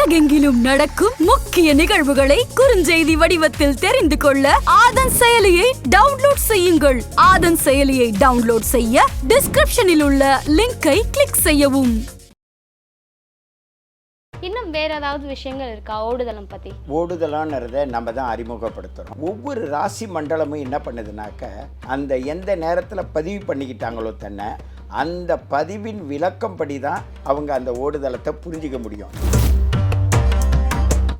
உலகெங்கிலும் நடக்கும் முக்கிய நிகழ்வுகளை குறுஞ்செய்தி வடிவத்தில் தெரிந்து கொள்ள ஆதன் செயலியை டவுன்லோட் செய்யுங்கள். ஆதன் செயலியை டவுன்லோட் செய்ய டிஸ்கிரிப்ஷனில் உள்ள லிங்கை கிளிக் செய்யவும். இன்னும் வேற ஏதாவது விஷயங்கள் இருக்கா? ஓடுதளம் பத்தி. ஓடுதலான்றதை நம்ம தான் அறிமுகப்படுத்துகிறோம் ஒவ்வொரு ராசி மண்டலமும் என்ன பண்ணுதுனாக்க அந்த எந்த நேரத்தில் பதிவு பண்ணிக்கிட்டாங்களோ தன்னை அந்த பதிவின் விளக்கம்படி தான் அவங்க அந்த ஓடுதளத்தை புரிஞ்சிக்க முடியும்.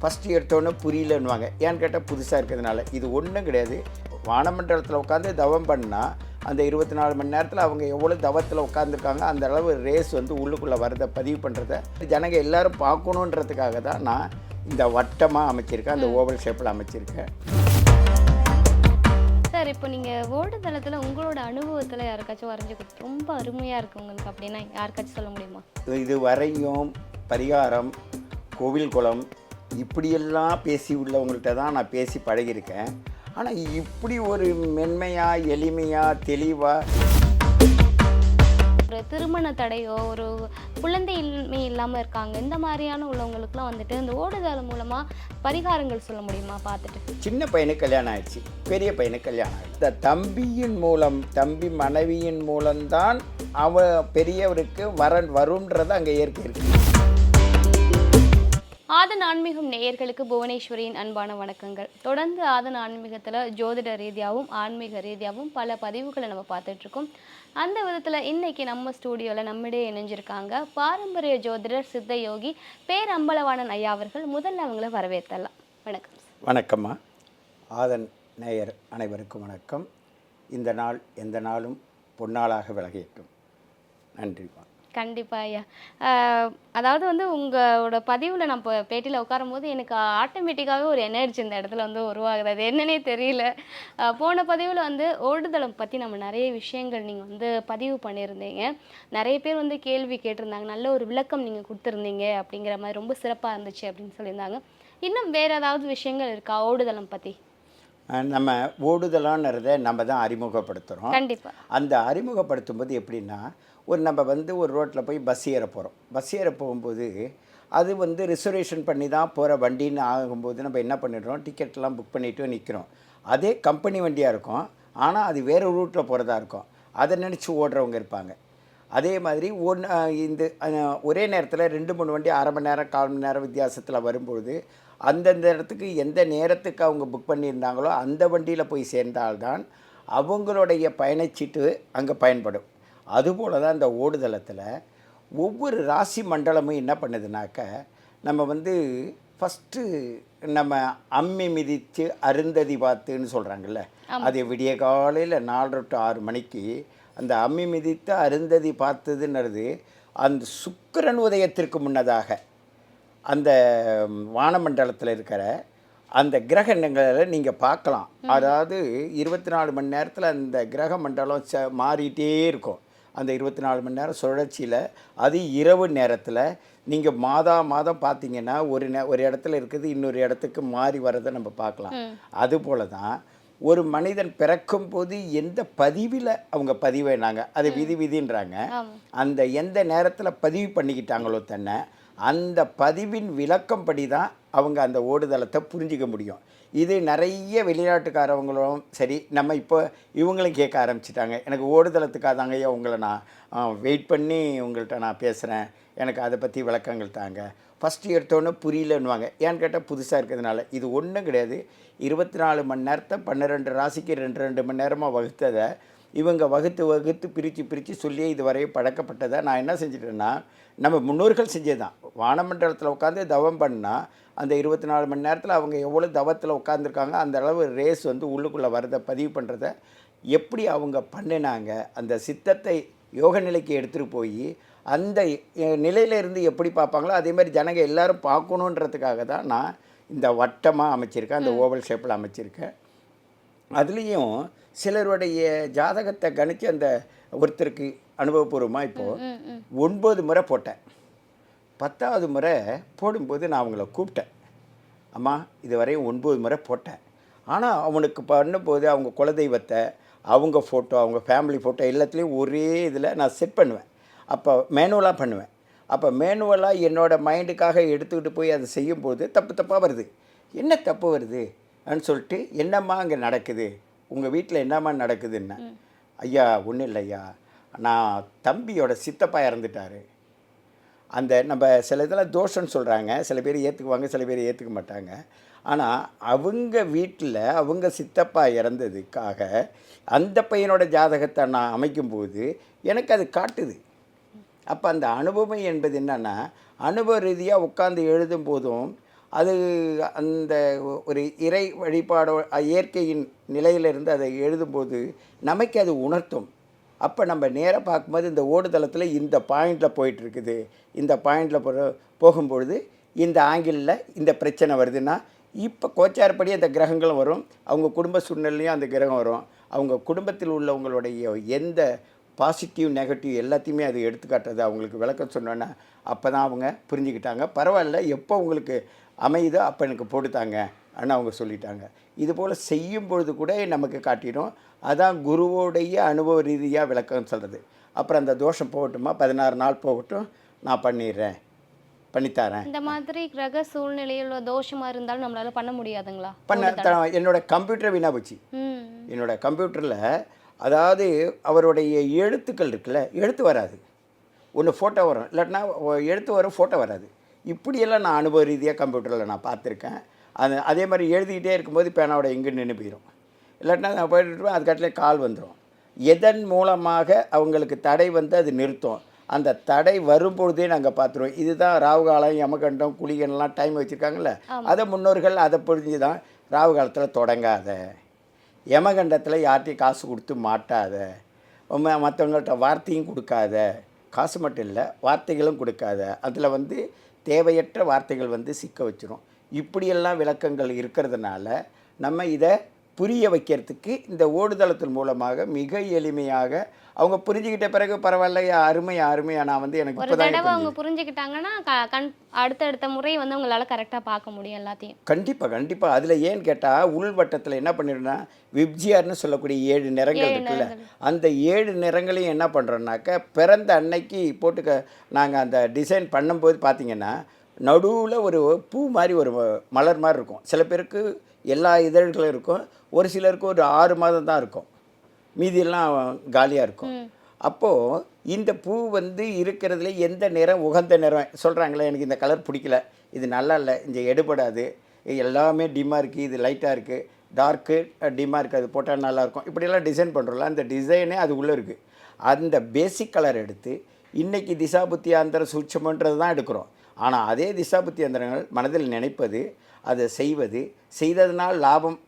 ஃபஸ்ட்டு எடுத்தோன்னே புரியலன்னுவாங்க. ஏன்னு கேட்டால் புதுசாக இருக்கிறதுனால. இது ஒன்றும் கிடையாது. வானமண்டலத்தில் உட்காந்து தவம் பண்ணால் அந்த இருபத்தி நாலு மணி நேரத்தில் அவங்க எவ்வளோ தவத்தில் உட்காந்துருக்காங்க அந்த அளவு ரேஸ் வந்து உள்ளுக்குள்ளே வரதை பதிவு பண்ணுறத ஜனங்க எல்லாரும் பார்க்கணுன்றதுக்காக தான் நான் இந்த வட்டமாக அமைச்சிருக்கேன் அந்த ஓவல் ஷேப்பில் அமைச்சிருக்கேன். சார் இப்போ நீங்க ஓடுதளத்துல உங்களோட அனுபவத்துல யாருக்காச்சும் வரைஞ்சு கொடுத்து ரொம்ப அருமையா இருக்கு உங்களுக்கு அப்படின்னா யாருக்காச்சும் சொல்ல முடியுமா? இது வரையும் பரிகாரம் கோவில் குளம் இப்படியெல்லாம் பேசி உள்ளவங்கள்ட்ட தான் நான் பேசி பழகியிருக்கேன். ஆனால் இப்படி ஒரு மென்மையாக எளிமையாக தெளிவாக ஒரு திருமண தடையோ ஒரு குழந்தை இன்மை இல்லாம இருக்காங்க இந்த மாதிரியான உள்ளவங்களுக்குலாம் வந்துட்டு இந்த ஓடுதளம் மூலமா பரிகாரங்கள் சொல்ல முடியுமா பார்த்துட்டு? சின்ன பையனுக்கு கல்யாணம் ஆயிடுச்சு பெரிய பையனுக்கு கல்யாணம் ஆயிடுச்சு. இந்த தம்பியின் மூலம் தம்பி மனைவியின் மூலம்தான் அவ பெரியவருக்கு வரன் வரும்ன்றது அங்கே இயற்கை இருக்கு. ஆதன் ஆன்மீகம் நேயர்களுக்கு புவனேஸ்வரியின் அன்பான வணக்கங்கள். தொடர்ந்து ஆதன் ஆன்மீகத்தில் ஜோதிட ரீதியாகவும் ஆன்மீக ரீதியாகவும் பல பதிவுகளை நம்ம பார்த்துட்ருக்கோம். அந்த விதத்தில் இன்னைக்கு நம்ம ஸ்டூடியோவில் நம்மிடையே இணைஞ்சிருக்காங்க பாரம்பரிய ஜோதிடர் சித்த யோகி பேரம்பலவாணன் ஐயா அவர்கள். முதல்ல அவங்கள வரவேற்றலாம் வணக்கம். வணக்கம்மா. ஆதன் நேயர் அனைவருக்கும் வணக்கம். இந்த நாள் எந்த நாளும் பொன்னாளாக விலகியட்டும் நன்றிம்மா கண்டிப்பா ஐயா. அதாவது வந்து உங்களோட பதிவில் நான் இப்போ பேட்டியில் உட்காரும்போது எனக்கு ஆட்டோமேட்டிக்காகவே ஒரு எனர்ஜி இந்த இடத்துல வந்து உருவாகுது. அது என்னன்னே தெரியல. போன பதிவில் வந்து ஓடுதளம் பற்றி நம்ம நிறைய விஷயங்கள் நீங்கள் வந்து பதிவு பண்ணியிருந்தீங்க. நிறைய பேர் வந்து கேள்வி கேட்டிருந்தாங்க. நல்ல ஒரு விளக்கம் நீங்கள் கொடுத்துருந்தீங்க அப்படிங்கிற மாதிரி ரொம்ப சிறப்பாக இருந்துச்சு அப்படின்னு சொல்லியிருந்தாங்க. இன்னும் வேற ஏதாவது விஷயங்கள் இருக்கா ஓடுதளம் பற்றி நம்ம ஓடுதலான்றதை நம்ம தான் அறிமுகப்படுத்துகிறோம் கண்டிப்பா. அந்த அறிமுகப்படுத்தும் போது எப்படின்னா ஒரு நம்ம வந்து ஒரு ரோட்டில் போய் பஸ் ஏற போகிறோம். பஸ் ஏற போகும்போது அது வந்து ரிசர்வேஷன் பண்ணி தான் போகிற வண்டின்னு ஆகும்போது நம்ம என்ன பண்ணிடுறோம்? டிக்கெட்லாம் புக் பண்ணிவிட்டு நிற்கிறோம். அதே கம்பெனி வண்டியாக இருக்கும். ஆனால் அது வேறு ரூட்டில் போகிறதா இருக்கும். அதை நினச்சி ஓடுறவங்க இருப்பாங்க. அதே மாதிரி ஒன் இந்த ஒரே நேரத்தில் ரெண்டு மூணு வண்டி அரை மணி நேரம் கால் மணி நேரம் வித்தியாசத்தில் வரும்பொழுது அந்தந்த இடத்துக்கு எந்த நேரத்துக்கு அவங்க புக் பண்ணியிருந்தாங்களோ அந்த வண்டியில் போய் சேர்ந்தால்தான் அவங்களுடைய பயணச்சீட்டு அங்கே பயன்படும். அதுபோல தான் இந்த ஓடுதளத்தில் ஒவ்வொரு ராசி மண்டலமும் என்ன பண்ணுதுனாக்க நம்ம வந்து ஃபஸ்ட்டு நம்ம அம்மி மிதித்து அருந்ததி பார்த்துன்னு சொல்கிறாங்கல்ல அது விடிய காலையில் நாலரை டு ஆறு மணிக்கு அந்த அம்மி மிதித்து அருந்ததி பார்த்ததுன்றது அந்த சுக்கிரன் உதயத்திற்கு முன்னதாக அந்த வானமண்டலத்தில் இருக்கிற அந்த கிரகணங்களை நீங்கள் பார்க்கலாம். அதாவது இருபத்தி நாலு மணி நேரத்தில் அந்த கிரக மண்டலம் ச மாறிட்டே இருக்கும். அந்த இருபத்தி நாலு மணி நேரம் சுழற்சியில் அது இரவு நேரத்தில் நீங்கள் மாதா மாதம் பார்த்தீங்கன்னா ஒரு நே ஒரு இடத்துல இருக்குது இன்னொரு இடத்துக்கு மாறி வரதை நம்ம பார்க்கலாம். அதுபோல தான் ஒரு மனிதன் பிறக்கும் போது எந்த பதிவில் அவங்க பதிவேனாங்க அது விதி விதின்றாங்க. அந்த எந்த நேரத்தில் பதிவு பண்ணிக்கிட்டாங்களோ தன்னை அந்த பதிவின் விளக்கம்படி தான் அவங்க அந்த ஓடுதளத்தை புரிஞ்சிக்க முடியும். இது நிறைய வெளிநாட்டுக்காரவங்களும் சரி நம்ம இப்போ இவங்களும் கேட்க ஆரம்பிச்சிட்டாங்க. எனக்கு ஓடுதளத்துக்காக தாங்க ஐயா உங்களை நான் வெயிட் பண்ணி உங்கள்கிட்ட நான் பேசுகிறேன் எனக்கு அதை பற்றி விளக்கங்கள் தாங்க. ஃபஸ்ட்டு எடுத்தோன்னே புரியலன்னுவாங்க. ஏன்னு கேட்டால் புதுசாக இருக்கிறதுனால. இது ஒன்றும் கிடையாது. இருபத்தி நாலு மணி நேரத்தை பன்னிரெண்டு ராசிக்கு ரெண்டு ரெண்டு மணி நேரமாக வகுத்ததை இவங்க வகுத்து வகுத்து பிரித்து பிரித்து சொல்லி இதுவரை பழக்கப்பட்டதை நான் என்ன செஞ்சிட்டேன்னா நம்ம முன்னோர்கள் செஞ்சதுதான். வானமண்டலத்தில் உட்காந்து தவம் பண்ணால் அந்த இருபத்தி நாலு மணி நேரத்தில் அவங்க எவ்வளோ தவத்தில் உட்காந்துருக்காங்க அந்த அளவு ரேஸ் வந்து உள்ளுக்குள்ளே வரதை பதிவு பண்ணுறத எப்படி அவங்க பண்ணினாங்க அந்த சித்தத்தை யோக நிலைக்கு எடுத்துகிட்டு போய் அந்த அஹ், நிலையில இருந்து எப்படி பார்ப்பாங்களோ அதே மாதிரி ஜனங்க எல்லாரும் பார்க்கணுன்றதுக்காக தான் நான் இந்த வட்டமாக அமைச்சிருக்கேன் அந்த ஓவல் ஷேப்பில் அமைச்சிருக்கேன். அதுலேயும் சிலருடைய ஜாதகத்தை கணிச்சு அந்த ஒருத்தருக்கு அனுபவபூர்வமாக இப்போது ஒன்பது முறை போட்டேன். பத்தாவது முறை போடும்போது நான் அவங்கள கூப்பிட்டேன். அம்மா இதுவரையும் ஒன்பது முறை போட்டேன். ஆனால் அவனுக்கு பண்ணும்போது அவங்க குலதெய்வத்தை அவங்க ஃபோட்டோ அவங்க ஃபேமிலி ஃபோட்டோ எல்லாத்துலேயும் ஒரே இதில் நான் செட் பண்ணுவேன். அப்போ மேனுவலாக பண்ணுவேன். அப்போ மேனுவலாக என்னோட மைண்டுக்காக எடுத்துக்கிட்டு போய் அதை செய்யும்போது தப்பு தப்பாக வருது. என்ன தப்பு வருது? அப்படின்னு சொல்லிட்டு என்னம்மா அங்கே நடக்குது? உங்கள் வீட்டில் என்னம்மா நடக்குதுன்னு ஐயா ஒன்றும் இல்லை ஐயா நான் தம்பியோட சித்தப்பா இறந்துட்டாரு. அந்த நம்ம சில இதெல்லாம் தோஷம்னு சொல்கிறாங்க சில பேர் ஏற்றுக்குவாங்க சில பேர் ஏற்றுக்க மாட்டாங்க. ஆனால் அவங்க வீட்டில் அவங்க சித்தப்பா இறந்ததுக்காக அந்த பையனோட ஜாதகத்தை நான் அமைக்கும்போது எனக்கு அது காட்டுது. அப்போ அந்த அனுபவம் என்பது என்னென்னா அனுபவ ரீதியாக உட்காந்து எழுதும் போதும் அது அந்த ஒரு இறை வழிபாடோ இயற்கையின் நிலையிலிருந்து அதை எழுதும்போது நமக்கு அது உணர்த்தும். அப்போ நம்ம நேராக பார்க்கும்போது இந்த ஓடுதளத்தில் இந்த பாயிண்டில் போயிட்டுருக்குது. இந்த பாயிண்டில் போ போகும்பொழுது இந்த ஆங்கிளில் இந்த பிரச்சனை வருதுன்னா இப்போ கோச்சாரப்படி அந்த கிரகங்களும் வரும். அவங்க குடும்ப சூழ்நிலையும் அந்த கிரகம் வரும். அவங்க குடும்பத்தில் உள்ளவங்களுடைய எந்த பாசிட்டிவ் நெகட்டிவ் எல்லாத்தையுமே அது எடுத்துக்காட்டுறது. அவங்களுக்கு விளக்கம் சொன்னோன்னா அப்போ தான் அவங்க புரிஞ்சுக்கிட்டாங்க. பரவாயில்ல எப்போ உங்களுக்கு அமையுதோ அப்போ எனக்கு போட்டுத்தாங்க. அப்படின்னு அவங்க சொல்லிட்டாங்க. இது போல் செய்யும் பொழுது கூட நமக்கு காட்டிடும். அதான் குருவோடைய அனுபவ ரீதியாக விளக்கம் சொல்கிறது அப்புறம் அந்த தோஷம் போகட்டுமா? பதினாறு நாள் போகட்டும். நான் பண்ணிடுறேன். பண்ணித்தரேன். இந்த மாதிரி கிரக சூழ்நிலையில் தோஷமா இருந்தாலும் நம்மளால பண்ண முடியாதுங்களா? பண்ண என்னோட கம்ப்யூட்டர் வீணாக போச்சு. என்னோட கம்ப்யூட்டரில் அதாவது அவருடைய எழுத்துக்கள் இருக்குல்ல எழுத்து வராது. ஒன்று ஃபோட்டோ வரும். இல்லாட்டினா எழுத்து வரும் ஃபோட்டோ வராது. இப்படியெல்லாம் நான் அனுபவ ரீதியாக கம்ப்யூட்டரில் நான் பார்த்துருக்கேன். அது அதே மாதிரி எழுதிக்கிட்டே இருக்கும்போது பேனாவோட எங்கே நின்று போயிடும் இல்லாட்டினா நான் போயிட்டு அதுக்காட்டிலே கால் வந்துடும் எதன் மூலமாக அவங்களுக்கு தடை வந்து அது நிறுத்தும்? அந்த தடை வரும்பொழுதே நாங்கள் பார்த்துருவோம். இதுதான் ராவுகாலம் யமகண்டம் குளிகன்லாம் டைம் வச்சுருக்காங்கல்ல? அதை முன்னோர்கள் அதை புரிஞ்சு தான் ராவு காலத்தில் தொடங்காத. யமகண்டத்தில் யார்ட்டையும் காசு கொடுத்து மாட்டாத. மற்றவங்கள்ட்ட வார்த்தையும் கொடுக்காத. காசு மட்டும் இல்லை வார்த்தைகளும் கொடுக்காத. அதில் வந்து தேவையற்ற வார்த்தைகள் வந்து சிக்க வச்சிரும். இப்படியெல்லாம் விளக்கங்கள் இருக்கிறதுனால நம்ம இதை புரிய வைக்கிறதுக்கு இந்த ஓடுதளத்தின் மூலமாக மிக எளிமையாக அவங்க புரிஞ்சுக்கிட்ட பிறகு பரவாயில்லையா அருமையா அருமையா நான் வந்து எனக்கு ஒரு தடவை அவங்க புரிஞ்சுக்கிட்டாங்கன்னா கண் அடுத்தடுத்த முறை வந்து உங்களால கரெக்டா பார்க்க முடியும் எல்லாத்தையும். கண்டிப்பாக கண்டிப்பாக அதில் ஏன்னு கேட்டால் உள்வட்டத்தில் என்ன பண்ணிடுனா விப்ஜிஆர்னு சொல்லக்கூடிய ஏழு நிறங்கள் இருக்குல்ல அந்த ஏழு நிறங்களையும் என்ன பண்ணுறோன்னாக்க பிறந்த அன்னைக்கு போட்டுக்க நாங்கள் அந்த டிசைன் பண்ணும்போது பார்த்தீங்கன்னா நடுவில் ஒரு பூ மாதிரி ஒரு மலர் மாதிரி இருக்கும். சில பேருக்கு எல்லா இதழ்களும் இருக்கும். ஒரு சிலருக்கு ஒரு ஆறு மாதம் தான் இருக்கும். மீதியெல்லாம் காலியாக இருக்கும். அப்போது இந்த பூ வந்து இருக்கிறதுல எந்த நிறம் உகந்த நிறம் சொல்கிறாங்களே எனக்கு இந்த கலர் பிடிக்கல. இது நல்லா இல்லை இந்த எடுபடாது. எல்லாமே டிம்மாக இருக்குது இது லைட்டாக இருக்குது டார்க்கு டிம்மாக இருக்குது அது போட்டால் நல்லாயிருக்கும் இப்படியெல்லாம் டிசைன் பண்ணுறோம்ல அந்த டிசைனே அது உள்ளே இருக்குது அந்த பேசிக் கலர் எடுத்து இன்றைக்கி திசாபுத்தி அந்தர சூட்சமன்றது தான் எடுக்கிறோம். ஆனால் அதே திசாபுத்தி எந்திரங்கள் மனதில் நினைப்பது அதை செய்வது செய்ததுனால் லாபம்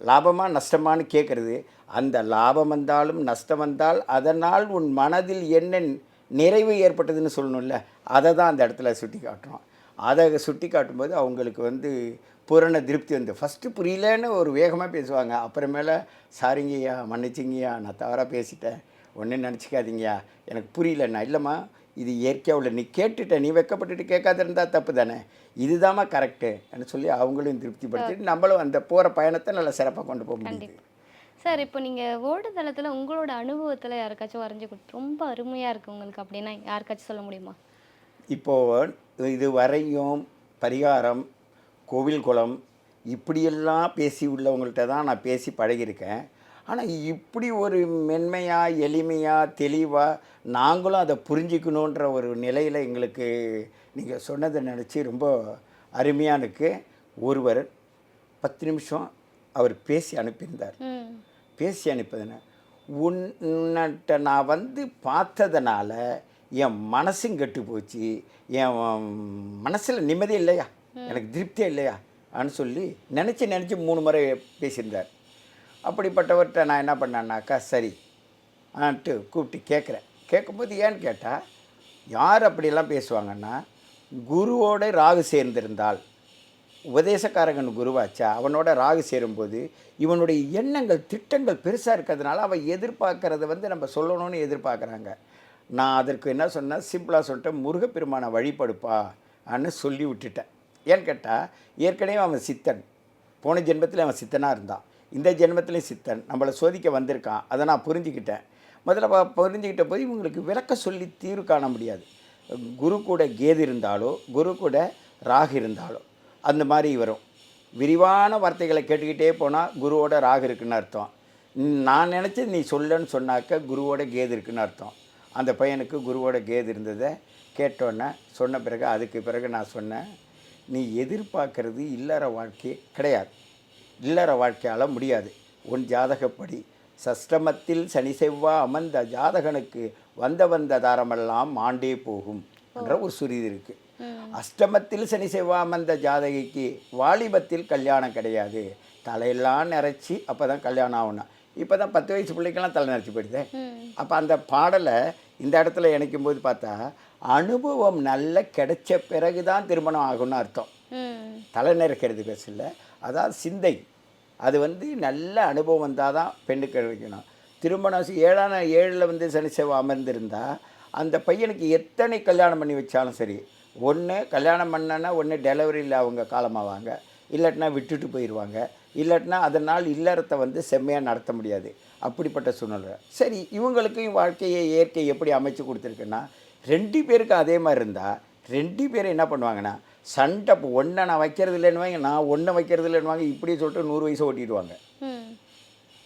லாபமாக நஷ்டமான்னு கேட்குறது அந்த லாபம் வந்தாலும் நஷ்டம் வந்தால் அதனால் உன் மனதில் என்ன நிறைவு ஏற்பட்டதுன்னு சொல்லணும்ல அதை தான் அந்த இடத்துல சுட்டி காட்டுறோம் அதை சுட்டி காட்டும்போது அவங்களுக்கு வந்து பூரண திருப்தி வந்து ஃபஸ்ட்டு புரியலன்னு ஒரு வேகமாக பேசுவாங்க. அப்புறமேல சாரிங்கய்யா மன்னிச்சிங்கய்யா நான் தவறாக பேசிட்டேன். ஒன்றும் நினச்சிக்காதீங்கய்யா எனக்கு புரியலண்ணா இல்லைம்மா இது இயற்கையாக உள்ள நீ கேட்டுட்ட நீ வெக்கப்பட்டுட்டு கேட்காத இருந்தால் தப்பு தானே? இதுதாம்மா கரெக்டு சொல்லி அவங்களையும் திருப்திப்படுத்திட்டு நம்மளும் அந்த போகிற பயணத்தை நல்லா சிறப்பாக கொண்டு போக முடியுது. சார் இப்போ நீங்க ஓடுதளத்துல உங்களோட அனுபவத்துல யாருக்காச்சும் வரைஞ்சு கொடுத்து ரொம்ப அருமையா இருக்கு உங்களுக்கு அப்படின்னா யாருக்காச்சும் சொல்ல முடியுமா? இப்போது இது வரையும் பரிகாரம் கோவில் குளம் இப்படியெல்லாம் பேசி உள்ளவங்கள்ட்ட தான் நான் பேசி பழகியிருக்கேன். ஆனால் இப்படி ஒரு மென்மையாக எளிமையாக தெளிவாக நாங்களும் அதை புரிஞ்சுக்கணுன்ற ஒரு நிலையில் எங்களுக்கு நீங்கள் சொன்னதை நினச்சி ரொம்ப அருமையாக இருக்கு. ஒருவர் பத்து நிமிஷம் அவர் பேசி அனுப்பியிருந்தார். பேசி அனுப்புதுன்னு உன்னிட்ட நான் வந்து பார்த்ததுனால என் மனசும் கெட்டு போச்சு. என் மனசில் நிம்மதி இல்லையா? எனக்கு திருப்தியே இல்லையா? அப்படின்னு சொல்லி நினச்சி நினச்சி மூணு முறை பேசியிருந்தார். அப்படிப்பட்டவர்கிட்ட நான் என்ன பண்ணேன்னாக்கா சரி ஆன்ட்டு கூப்பிட்டு கேட்குறேன். கேட்கும்போது ஏன்னு கேட்டால் யார் அப்படிலாம் பேசுவாங்கன்னா குருவோட ராகு சேர்ந்திருந்தால். உபதேசக்காரகன் குருவாச்சா அவனோட ராகு சேரும்போது இவனுடைய எண்ணங்கள் திட்டங்கள் பெருசாக இருக்கிறதுனால அவன் எதிர்பார்க்கறத வந்து நம்ம சொல்லணும்னு எதிர்பார்க்குறாங்க. நான் அதற்கு என்ன சொன்னேன் சிம்பிளாக சொல்லிட்டேன் முருகப்பெருமானை வழிபடுப்பா அன்னு சொல்லி விட்டுட்டேன் ஏன்னு கேட்டால் ஏற்கனவே அவன் சித்தன். போன ஜென்மத்தில் அவன் சித்தனாக இருந்தான். இந்த ஜென்மத்திலையும் சித்தன் நம்மளை சோதிக்க வந்திருக்கான். அதை நான் புரிஞ்சுக்கிட்டேன். முதல்ல புரிஞ்சுக்கிட்ட போது இவங்களுக்கு விளக்க சொல்லி தீர்வு காண முடியாது. குரு கூட கேது இருந்தாலோ குரு கூட ராகு இருந்தாலோ அந்த மாதிரி வரும். விரிவான வார்த்தைகளை கேட்டுக்கிட்டே போனால் குருவோட ராகு இருக்குன்னு அர்த்தம். நான் நினச்சி நீ சொல்லன்னு சொன்னாக்க குருவோட கேது இருக்குன்னு அர்த்தம். அந்த பையனுக்கு குருவோட கேது இருந்ததை கேட்டோன்னே சொன்ன பிறகு அதுக்கு பிறகு நான் சொன்னேன் நீ எதிர்பார்க்கறது இல்லற வாழ்க்கையே கிடையாது. இல்லற வாழ்க்கையால் முடியாது. உன் ஜாதகப்படி சஷ்டமத்தில் சனி செவ்வா அமர்ந்த ஜாதகனுக்கு வந்த வந்த தாரமெல்லாம் மாண்டே போகும் என்ற ஒரு சுருதி இருக்குது அஷ்டமத்தில் சனி செவ்வா அமர்ந்த ஜாதகிக்கு வாலிபத்தில் கல்யாணம் கிடையாது. தலையெல்லாம் நிறைச்சி அப்போ தான் கல்யாணம் ஆகணும் இப்போ தான் பத்து வயசு பிள்ளைக்கெல்லாம் தலை நிறைச்சி போயிடுதே. அப்போ அந்த பாடலை இந்த இடத்துல இணைக்கும் போது பார்த்தா அனுபவம் நல்ல கிடைச்ச பிறகு தான் திருமணம் ஆகும்னு அர்த்தம். தலை நிறைக்கிறது பேசல அதாவது சிந்தை. அது வந்து நல்ல அனுபவம் வந்தால் தான் பெண்ணுக்கு கிடைக்கணும் திருமணம் ஏழான ஏழில் வந்து சனி செவ்வாய் அமர்ந்திருந்தால் அந்த பையனுக்கு எத்தனை கல்யாணம் பண்ணி வச்சாலும் சரி ஒன்று கல்யாணம் பண்ணனா ஒன்று டெலிவரியில் அவங்க காலமாவாங்க. இல்லாட்டினா விட்டுட்டு போயிடுவாங்க இல்லாட்டினா அதனால் இல்லறத்தை வந்து செம்மையாக நடத்த முடியாது. அப்படிப்பட்ட சூழ்நிலை. சரி இவங்களுக்கும் வாழ்க்கையை இயற்கை எப்படி அமைச்சு கொடுத்துருக்குன்னா ரெண்டு பேருக்கும் அதே மாதிரி இருந்தால் ரெண்டு பேரும் என்ன பண்ணுவாங்கன்னா சண்டை ஒன்றை நான் வைக்கிறது இல்லைன்னு நான் ஒன்றை வைக்கிறது இல்லைன்னு இப்படி சொல்லிட்டு நூறு வயசு ஓட்டிடுவாங்க.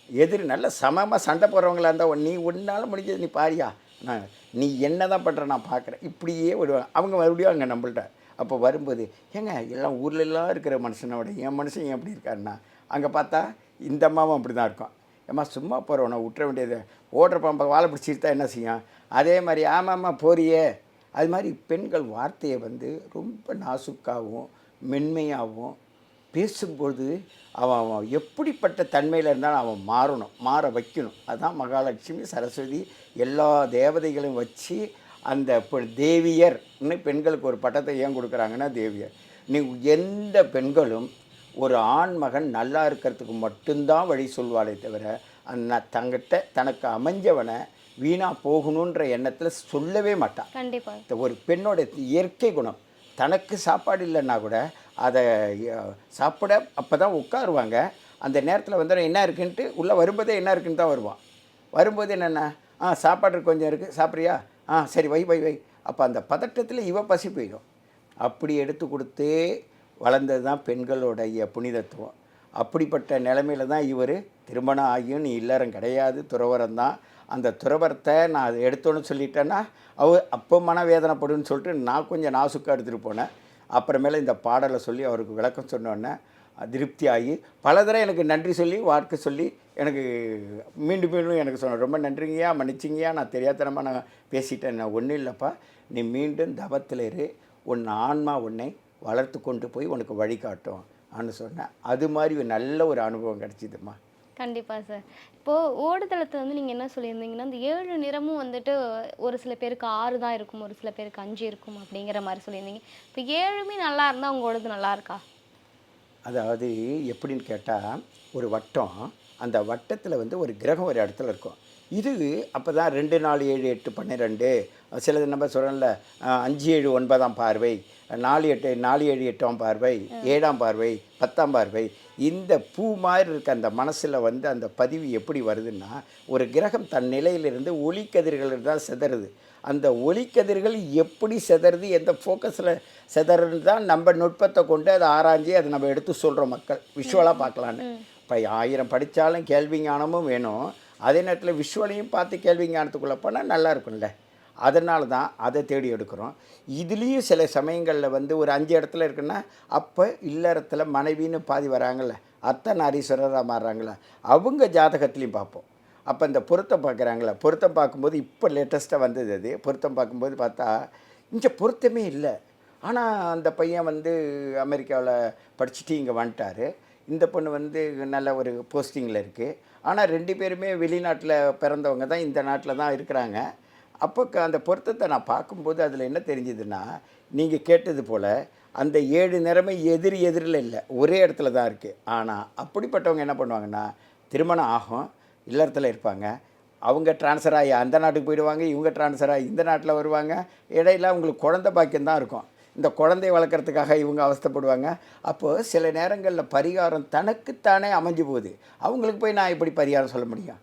எதிர் நல்ல சமமாக சண்டை போடுறவங்களா இருந்தால் நீ ஒன்றால் முடிஞ்சது நீ பாரியா. நான் நீ என்ன தான் பண்ணுற நான் பார்க்குறேன் இப்படியே விடுவாங்க. அவங்க மறுபடியும் அங்கே நம்மள்ட்ட அப்போ வரும்போது ஏங்க எல்லாம் ஊர்ல எல்லாம் இருக்கிற மனுஷனோட என் மனுஷன் ஏன் எப்படி இருக்காருன்னா அங்கே பார்த்தா இந்த அம்மாவும் அப்படி தான் இருக்கும் ஏம்மா சும்மா போகிறவனை விட்டுற வேண்டியது ஓடுற பாம்பை வாழை பிடிச்சிட்டு என்ன செய்யும்? அதே மாதிரி ஆமாம்மா போறியே. அது மாதிரி பெண்கள் வார்த்தையை வந்து ரொம்ப நாசுக்காகவும் மென்மையாகவும் பேசும்போது அவன் அவன் எப்படிப்பட்ட தன்மையில் இருந்தாலும் அவன் மாறணும் மாற வைக்கணும். அதுதான் மகாலட்சுமி சரஸ்வதி எல்லா தேவதைகளையும் வச்சு அந்த தேவியர்னு பெண்களுக்கு ஒரு பட்டத்தை ஏன் கொடுக்குறாங்கன்னா தேவியர். நீ எந்த பெண்களும் ஒரு ஆண் மகன் நல்லா இருக்கிறதுக்கு மட்டும்தான் வழி சொல்வாளே தவிர அந்த தங்கிட்ட தனக்கு அமைஞ்சவனை வீணாக போகணுன்ற எண்ணத்தில் சொல்லவே மாட்டான். கண்டிப்பா. இந்த ஒரு பெண்ணோட இயற்கை குணம். தனக்கு சாப்பாடு இல்லைன்னா கூட அதை சாப்பிட அப்போ தான் உட்காருவாங்க. அந்த நேரத்தில் வந்து என்ன இருக்குன்ட்டு உள்ளே வரும்போதே என்ன இருக்குன்னு தான் வருவான். வரும்போது என்னென்ன ஆ சாப்பாடு கொஞ்சம் இருக்குது சாப்பிட்றியா? ஆ சரி வை வை வை. அப்போ அந்த பதட்டத்தில் இவ பசி போயிடும். அப்படி எடுத்து கொடுத்தே வளர்ந்தது தான் பெண்களுடைய புனிதத்துவம். அப்படிப்பட்ட நிலைமையில தான் இவர் திருமணம் ஆகியும் நீ இல்லறம் கிடையாது துறவரம் தான். அந்த துறவரத்தை நான் அதை எடுத்தோன்னு சொல்லிட்டேன்னா அவ அப்போ மனவேதனைப்படுன்னு சொல்லிட்டு நான் கொஞ்சம் நாசுக்காக எடுத்துகிட்டு போனேன். அப்புறமேல இந்த பாடலை சொல்லி அவருக்கு விளக்கம் சொன்னோன்னே திருப்தி ஆகி பல தடவை எனக்கு நன்றி சொல்லி வாழ்க்கை சொல்லி எனக்கு மீண்டும் மீண்டும் எனக்கு சொன்ன ரொம்ப நன்றிங்கய்யா மன்னிச்சிங்கய்யா நான் தெரியாதனமாக நான் பேசிட்டேன். நான் ஒன்றும் இல்லைப்பா. நீ மீண்டும் தவத்தில் இரு. உன் ஆன்மா உன்னை வளர்த்து கொண்டு போய் உனக்கு வழிகாட்டும். ஆன்னு சொன்னேன். அது மாதிரி ஒரு நல்ல ஒரு அனுபவம் கிடச்சிதும்மா. கண்டிப்பாக சார் இப்போ ஓடுதளத்தை வந்து நீங்கள் என்ன சொல்லியிருந்தீங்கன்னா இந்த ஏழு நிறமும் வந்துட்டு ஒரு சில பேருக்கு ஆறு தான் இருக்கும் ஒரு சில பேருக்கு அஞ்சு இருக்கும் அப்படிங்கிற மாதிரி சொல்லியிருந்தீங்க. இப்போ ஏழுமே நல்லா இருந்தால் உங்க ஓடுது நல்லா இருக்கா? அதாவது எப்படின்னு கேட்டால் ஒரு வட்டம் அந்த வட்டத்தில் வந்து ஒரு கிரகம் ஒரு இடத்துல இருக்கும். இது அப்போ தான் ரெண்டு நாலு ஏழு எட்டு பன்னிரெண்டு. சிலது நம்ம சொல்கிறோம்ல அஞ்சு ஏழு ஒன்பதாம் பார்வை நாலு எட்டு நாலு ஏழு எட்டாம் பார்வை ஏழாம் பார்வை பத்தாம் பார்வை இந்த பூ மாதிரி இருக்க அந்த மனசில் வந்து அந்த பதிவு எப்படி வருதுன்னா ஒரு கிரகம் தன் நிலையிலிருந்து ஒளிக்கதிர்கள் தான் சிதறுது. அந்த ஒளிக்கதிர்கள் எப்படி சிதறுது எந்த ஃபோக்கஸில் சிதறுன்னு தான் நம்ம நுட்பத்தை கொண்டு அதை ஆராய்ஞ்சி அதை நம்ம எடுத்து சொல்கிறோம் மக்கள். விஷுவலாக பார்க்கலான்னு. இப்போ ஆயிரம் படித்தாலும் கேள்வி ஞானமும் வேணும். அதே நேரத்தில் விஷுவலையும் பார்த்து கேள்வி ஞானத்துக்குள்ளே போனால் நல்லா இருக்கும்ல. அதனால தான் அதை தேடி எடுக்கிறோம். இதுலேயும் சில சமயங்களில் வந்து ஒரு அஞ்சு இடத்துல இருக்குன்னா அப்போ இல்லறத்தில் மனைவின்னு பாதி வராங்கள்ல அத்தை நாரீஸ்வரராக மாறுறாங்களே அவங்க ஜாதகத்துலேயும் பார்ப்போம். அப்போ இந்த பொருத்தம் பார்க்குறாங்களே பொருத்தம் பார்க்கும்போது இப்போ லேட்டஸ்ட்டாக வந்தது அது. பொருத்தம் பார்க்கும்போது பார்த்தா இங்கே பொருத்தமே இல்லை. ஆனால் அந்த பையன் வந்து அமெரிக்காவில் படிச்சுட்டு இங்கே வந்துட்டார். இந்த பொண்ணு வந்து நல்ல ஒரு போஸ்டிங்கில் இருக்குது ஆனால் ரெண்டு பேருமே வெளிநாட்டில் பிறந்தவங்க தான் இந்த நாட்டில் தான் இருக்கிறாங்க. அப்போ அந்த பொருத்தத்தை நான் பார்க்கும்போது அதில் என்ன தெரிஞ்சுதுன்னா நீங்கள் கேட்டது போல் அந்த ஏழு நிறமை எதிர் எதிரில் இல்லை ஒரே இடத்துல தான் இருக்குது ஆனால் அப்படிப்பட்டவங்க என்ன பண்ணுவாங்கன்னா திருமணம் ஆகும் இல்லறத்தில் இருப்பாங்க. அவங்க ட்ரான்ஸ்ஃபர் ஆகி அந்த நாட்டுக்கு போயிடுவாங்க இவங்க ட்ரான்ஸ்ஃபர் ஆகி இந்த நாட்டில் வருவாங்க. இடையில அவங்களுக்கு குழந்த பாக்கியம் தான் இருக்கும். இந்த குழந்தைய வளர்க்குறதுக்காக இவங்க அவஸ்தைப்படுவாங்க. அப்போது சில நேரங்களில் பரிகாரம் தனக்குத்தானே அமைஞ்சு போகுது. அவங்களுக்கு போய் நான் எப்படி பரிகாரம் சொல்ல முடியும்?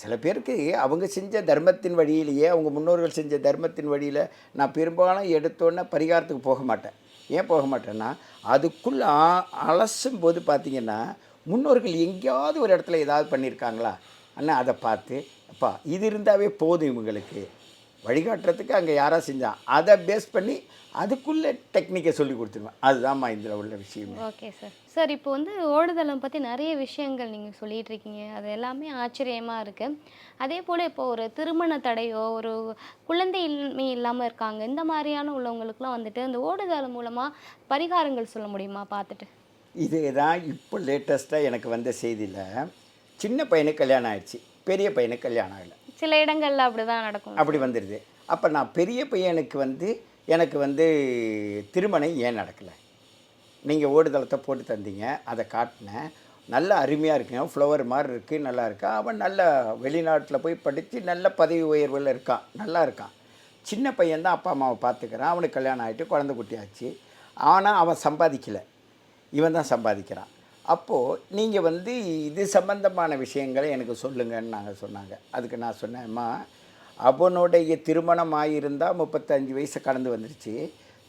சில பேருக்கு அவங்க செஞ்ச தர்மத்தின் வழியிலேயே அவங்க முன்னோர்கள் செஞ்ச தர்மத்தின் வழியில் நான் பெரும்பாலும் எடுத்தோன்னே பரிகாரத்துக்கு போக மாட்டேன். ஏன் போக மாட்டேன்னா அதுக்குள்ளே அலசும் போது பார்த்தீங்கன்னா முன்னோர்கள் எங்கேயாவது ஒரு இடத்துல ஏதாவது பண்ணியிருக்காங்களா அண்ணா அதை பார்த்து அப்பா இது இருந்தாவே போதும் இவங்களுக்கு. வழிகாட்டுறதுக்கு அங்கே யாரா செஞ்சான். அதை பேஸ் பண்ணி அதுக்குள்ளே டெக்னிக்கை சொல்லி கொடுத்துருவேன். அதுதான்மா இதில் உள்ள விஷயமே. ஓகே சார் சார் இப்போ வந்து ஓடுதளம் பற்றி நிறைய விஷயங்கள் நீங்கள் சொல்லிட்டு இருக்கீங்க. அது எல்லாமே ஆச்சரியமாக இருக்குது அதே போல் இப்போ ஒரு திருமண தடையோ ஒரு குழந்தை இன்மை இல்லாமல் இருக்காங்க. இந்த மாதிரியான உள்ளவங்களுக்குலாம் வந்துட்டு இந்த ஓடுதளம் மூலமாக பரிகாரங்கள் சொல்ல முடியுமா பார்த்துட்டு? இது தான் இப்போ லேட்டஸ்ட்டாக எனக்கு வந்த செய்தியில் சின்ன பையனுக்கு கல்யாணம் ஆயிடுச்சு. பெரிய பையனுக்கு கல்யாணம் ஆகலை. சில இடங்களில் அப்படி தான் நடக்கும். அப்படி வந்துடுது அப்போ நான் பெரிய பையனுக்கு வந்து எனக்கு வந்து திருமணம் ஏன் நடக்கலை? நீங்கள் ஓடுதளத்தை போட்டு தந்தீங்க அதை காட்டினேன். நல்ல அருமையாக இருக்குங்க ஃப்ளவர் மாதிரி இருக்குது நல்லா இருக்கா? அவன் நல்ல வெளிநாட்டில் போய் படித்து நல்ல பதவி உயர்வில் இருக்கான் நல்லா இருக்கான். சின்ன பையன் தான் அப்பா அம்மாவை பார்த்துக்கிறான் அவனுக்கு கல்யாணம் ஆகிட்டு குழந்தை குட்டி ஆச்சு ஆனால் அவன் சம்பாதிக்கலை. இவன் தான் சம்பாதிக்கிறான். அப்போது நீங்கள் வந்து இது சம்பந்தமான விஷயங்களை எனக்கு சொல்லுங்கன்னு நாங்கள் சொன்னாங்க. அதுக்கு நான் சொன்னேம்மா அவனுடைய திருமணம் ஆகியிருந்தால் முப்பத்தஞ்சு வயசு கடந்து வந்துருச்சு.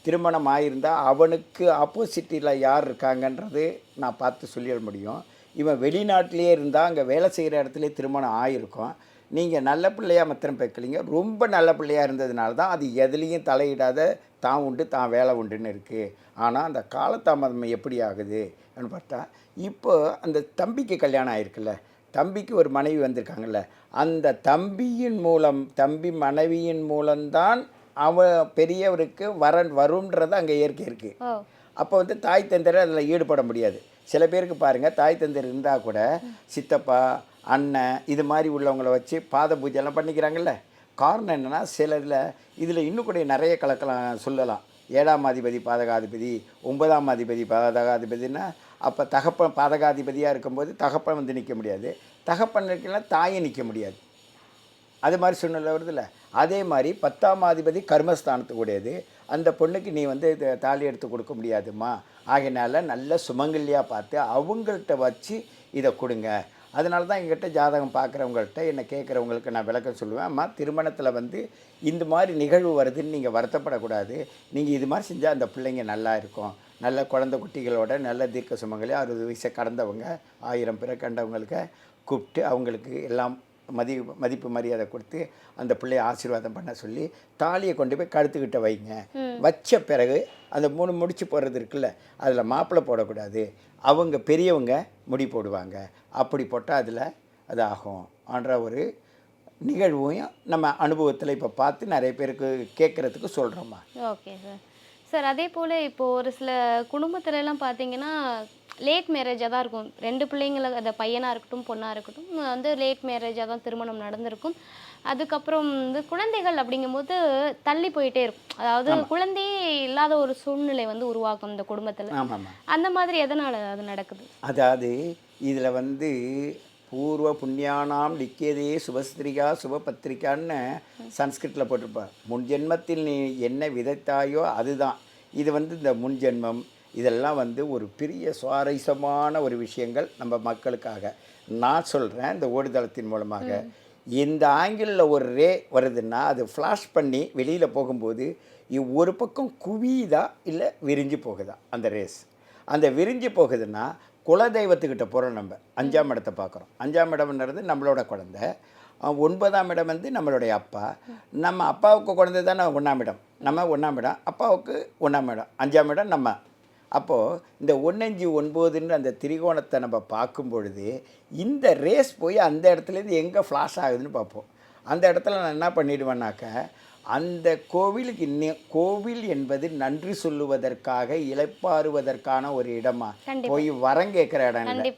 திருமணம் ஆகியிருந்தால் அவனுக்கு ஆப்போசிட்டில் யார் இருக்காங்கன்றது நான் பார்த்து சொல்லிட முடியும். இவன் வெளிநாட்டிலே இருந்தால் அங்கே வேலை செய்கிற இடத்துல திருமணம் ஆகிருக்கும் நீங்கள் நல்ல பிள்ளையாக மாத்திரம் பேக்கலிங்க. ரொம்ப நல்ல பிள்ளையாக இருந்ததுனால தான் அது எதுலேயும் தலையிடாத தான் உண்டு தான் வேலை உண்டுன்னு இருக்குது ஆனால் அந்த காலதாமதம் எப்படி ஆகுது அப்படின்னு பார்த்தா இப்போ அந்த தம்பிக்கு கல்யாணம் ஆயிருக்குல்ல. தம்பிக்கு ஒரு மனைவி வந்திருக்காங்கல்ல. அந்த தம்பியின் மூலம் தம்பி மனைவியின் மூலம்தான் அவன் பெரியவருக்கு வரன் வரும்ன்றது அங்கே இயற்கை இருக்குது அப்போ வந்து தாய் தந்தர் அதில் ஈடுபட முடியாது. சில பேருக்கு பாருங்கள் தாய் தந்தர் இருந்தால் கூட சித்தப்பா அண்ணன் இது மாதிரி உள்ளவங்கள வச்சு பாத பூஜைலாம் பண்ணிக்கிறாங்கல்ல. காரணம் என்னென்னா சிலரில் இதில் இன்னும் கூட நிறைய கலக்கலாம் சொல்லலாம். ஏழாம் அதிபதி பாதகாதிபதி ஒன்பதாம் அதிபதி பாதகாதிபதினா அப்போ தகப்பன் பாதகாதிபதியாக இருக்கும்போது தகப்பன் வந்து நிற்க முடியாது. தகப்பன் இருக்கலாம் தாயை நிற்க முடியாது. அது மாதிரி சூழ்நிலை வருதுல்ல அதே மாதிரி பத்தாம் அதிபதி கர்மஸ்தானத்துக்குடையது அந்த பொண்ணுக்கு நீ வந்து தாலி எடுத்து கொடுக்க முடியாதும்மா. ஆகையினால நல்ல சுமங்கல்லியாக பார்த்து அவங்கள்ட்ட வச்சு இதை கொடுங்க. அதனால தான் எங்கிட்ட ஜாதகம் பார்க்குறவங்கள்ட்ட என்னை கேட்குறவங்களுக்கு நான் விளக்கம் சொல்லுவேன். அம்மா திருமணத்தில் வந்து இந்த மாதிரி நிகழ்வு வருதுன்னு நீங்கள் வருத்தப்படக்கூடாது. நீங்கள் இது மாதிரி செஞ்சால் அந்த பிள்ளைங்க நல்லா இருக்கும். நல்ல குழந்தை குட்டிகளோட நல்ல தீர்க்க சுமங்கலி அறுபது வயசை கடந்தவங்க ஆயிரம் பேரை கண்டவங்களுக்கு கூப்பிட்டு அவங்களுக்கு எல்லாம் மதி மதிப்பு மரியாதை கொடுத்து அந்த பிள்ளைய ஆசீர்வாதம் பண்ண சொல்லி தாலியை கொண்டு போய் கழுத்துக்கிட்ட வைங்க. வச்ச பிறகு அந்த மூணு முடிச்சு போடுறது இருக்குல்ல அதில் மாப்பிள்ளை போடக்கூடாது. அவங்க பெரியவங்க முடி போடுவாங்க. அப்படி போட்டால் அதில் அது ஆகும் ஆன்ற ஒரு நிகழ்வையும் நம்ம அனுபவத்தில் இப்போ பார்த்து நிறைய பேருக்கு கேட்குறதுக்கு சொல்கிறோம்மா ஓகே சார். சார் அதே போல் இப்போ ஒரு சில குடும்பத்துல எல்லாம் பார்த்தீங்கன்னா லேட் மேரேஜாக தான் இருக்கும். ரெண்டு பிள்ளைங்கள அந்த பையனாக இருக்கட்டும் பொண்ணாக இருக்கட்டும் வந்து லேட் மேரேஜாக தான் திருமணம் நடந்திருக்கும். அதுக்கப்புறம் வந்து குழந்தைகள் அப்படிங்கும்போது தள்ளி போயிட்டே இருக்கும். அதாவது குழந்தையே இல்லாத ஒரு சூழ்நிலை வந்து உருவாக்கும் இந்த குடும்பத்தில். அந்த மாதிரி எதனால் அது நடக்குது? அதாவது இதில் வந்து பூர்வ புண்ணியானாம் லிக்கியதே சுபஸ்திரிகா சுபபத்திரிகான்னு சன்ஸ்கிருத்தில் போட்டிருப்பார். முன் ஜென்மத்தில் நீ என்ன விதைத்தாயோ அதுதான். இது வந்து இந்த முன் ஜென்மம் இதெல்லாம் வந்து ஒரு பெரிய சுவாரஸ்யமான ஒரு விஷயங்கள் நம்ம மக்களுக்காக. நான் சொல்கிறேன் இந்த ஓடுதளத்தின் மூலமாக. இந்த ஆங்கிளில் ஒரு ரே வருதுன்னா அது ஃப்ளாஷ் பண்ணி வெளியில் போகும்போது ஒரு பக்கம் குவியுதா இல்லை விரிஞ்சு போகுதா அந்த ரேஸ் அந்த விரிஞ்சு போகுதுன்னா குலதெய்வத்துக்கிட்ட போகிறோம் நம்ம. அஞ்சாம் இடத்தை பார்க்குறோம். அஞ்சாம் இடம்ன்றது நம்மளோட குழந்தை. ஒன்பதாம் இடம் வந்து நம்மளுடைய அப்பா. நம்ம அப்பாவுக்கு குழந்தை தானே ஒன்றாம் இடம்? நம்ம ஒன்றாம் இடம். அப்பாவுக்கு ஒன்றாம் இடம். அஞ்சாம் இடம் நம்ம. அப்போது இந்த ஒன்னஞ்சு ஒன்பதுன்ற அந்த திரிகோணத்தை நம்ம பார்க்கும் பொழுது இந்த ரேஸ் போய் அந்த இடத்துலேருந்து எங்கே ஃப்ளாஷ் ஆகுதுன்னு பார்ப்போம். அந்த இடத்துல நான் என்ன பண்ணிவிடுவேன்னாக்க அந்த கோவிலுக்கு இன்னும் கோவில் என்பது நன்றி சொல்லுவதற்காக இளைப்பாறுவதற்கான ஒரு இடமா. போய் வரம் கேட்குற இடம் இல்லை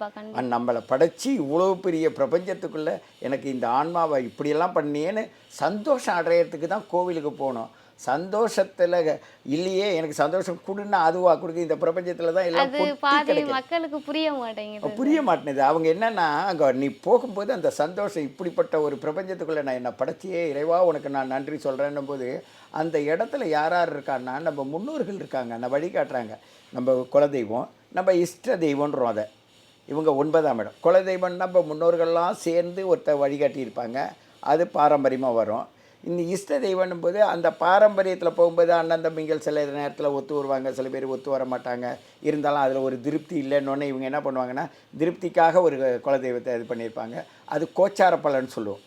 நம்மளை படைச்சி இவ்வளோ பெரிய பிரபஞ்சத்துக்குள்ளே எனக்கு இந்த ஆன்மாவை இப்படியெல்லாம் பண்ணியேன்னு சந்தோஷம் அடையிறதுக்கு தான் கோவிலுக்கு போகணும் சந்தோஷத்தில் இல்லையே எனக்கு சந்தோஷம் கொடுன்னா அதுவா? கொடுக்கு இந்த பிரபஞ்சத்தில் தான் எல்லாம். மக்களுக்கு புரிய மாட்டேங்குது. புரிய மாட்டேங்குது. அவங்க என்னன்னா அங்கே நீ போகும்போது அந்த சந்தோஷம் இப்படிப்பட்ட ஒரு பிரபஞ்சத்துக்குள்ளே நான் என்னை படைச்சியே இறைவா உனக்கு நான் நன்றி சொல்கிறேன்னும் போது அந்த இடத்துல யார் யார் இருக்கான்னா நம்ம முன்னோர்கள் இருக்காங்க. நம்ம வழிகாட்டுறாங்க. நம்ம குலதெய்வம் நம்ம இஷ்ட தெய்வம்ன்றோம் அதை. இவங்க ஒன்பதாம் இடம். குலதெய்வம்னா இப்போ முன்னோர்கள்லாம் சேர்ந்து ஒருத்தர் வழிகாட்டியிருப்பாங்க. அது பாரம்பரியமாக வரும். இந்த இஷ்ட தெய்வம்னும் போது அந்த பாரம்பரியத்தில் போகும்போது அண்ணன் தம்பிங்கள் சில நேரத்தில் ஒத்து வருவாங்க சில பேர் ஒத்து வர மாட்டாங்க. இருந்தாலும் அதில் ஒரு திருப்தி இல்லைன்னொன்னே இவங்க என்ன பண்ணுவாங்கன்னா திருப்திக்காக ஒரு குலதெய்வத்தை இது பண்ணியிருப்பாங்க. அது கோச்சார பலன் சொல்லுவோம்.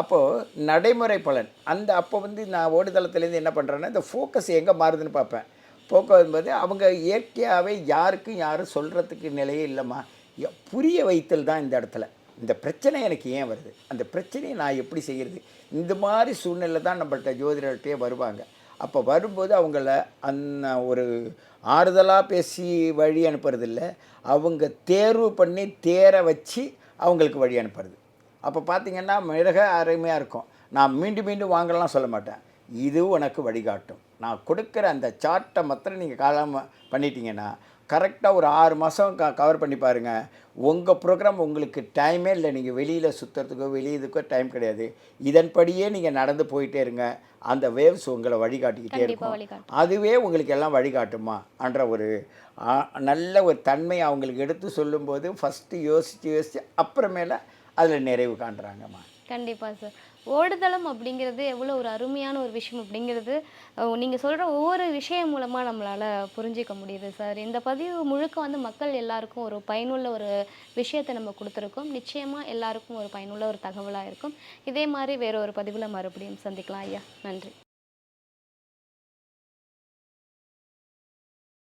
அப்போது நடைமுறை பலன். அந்த அப்போ வந்து நான் ஓடுதளத்துலேருந்து என்ன பண்ணுறேன்னா இந்த ஃபோக்கஸ் எங்கே மாறுதுன்னு பார்ப்பேன். ஃபோக்கஸ் என்பது அவங்க இயற்கையாகவே யாருக்கும் யாரும் சொல்கிறதுக்கு நிலையே இல்லைம்மா. புரிய வைத்தல் தான் இந்த இடத்துல. இந்த பிரச்சனை எனக்கு ஏன் வருது? அந்த பிரச்சனையை நான் எப்படி செய்கிறது இந்த மாதிரி சூழ்நிலை தான் நம்மள்ட்ட ஜோதிடர்கிட்டயே வருவாங்க. அப்போ வரும்போது அவங்கள அந்த ஒரு ஆறுதலாக பேசி வழி அனுப்புறதில்ல. அவங்க தேர்வு பண்ணி தேர வச்சு அவங்களுக்கு வழி அனுப்புறது. அப்போ பார்த்தீங்கன்னா மிக அருமையாக இருக்கும். நான் மீண்டும் மீண்டும் வாங்கலாம் சொல்ல மாட்டேன். இது உனக்கு வழிகாட்டும். நான் கொடுக்குற அந்த சார்ட்டை மாத்திரம் நீங்கள் காலாம பண்ணிட்டீங்கன்னா கரெக்டாக ஒரு ஆறு மாதம் க கவர் பண்ணி பாருங்கள் உங்கள் ப்ரோக்ராம் உங்களுக்கு டைமே இல்லை. நீங்கள் வெளியில் சுற்றுறதுக்கோ வெளியே இதுக்கோ டைம் கிடையாது. இதன்படியே நீங்கள் நடந்து போயிட்டே இருங்க. அந்த வேவ்ஸ் உங்களை வழிகாட்டிக்கிட்டே இருக்கும். அதுவே உங்களுக்கு எல்லாம் வழிகாட்டுமா? என்ற ஒரு நல்ல ஒரு தன்மை அவங்களுக்கு எடுத்து சொல்லும்போது ஃபஸ்ட்டு யோசித்து யோசித்து அப்புறமேல அதில் நிறைவு காண்றாங்கம்மா. கண்டிப்பா சார் ஓடுதளம் அப்படிங்கிறது எவ்வளோ ஒரு அருமையான ஒரு விஷயம் அப்படிங்கிறது நீங்கள் சொல்கிற ஒவ்வொரு விஷயம் மூலமாக நம்மளால் புரிஞ்சிக்க முடியுது சார். இந்த பதிவு முழுக்க வந்து மக்கள் எல்லாருக்கும் ஒரு பயனுள்ள ஒரு விஷயத்தை நம்ம கொடுத்துருக்கோம். நிச்சயமாக எல்லாருக்கும் ஒரு பயனுள்ள ஒரு தகவலாக இருக்கும். இதே மாதிரி வேறு ஒரு பதிவில் மறுபடியும் சந்திக்கலாம் ஐயா. நன்றி.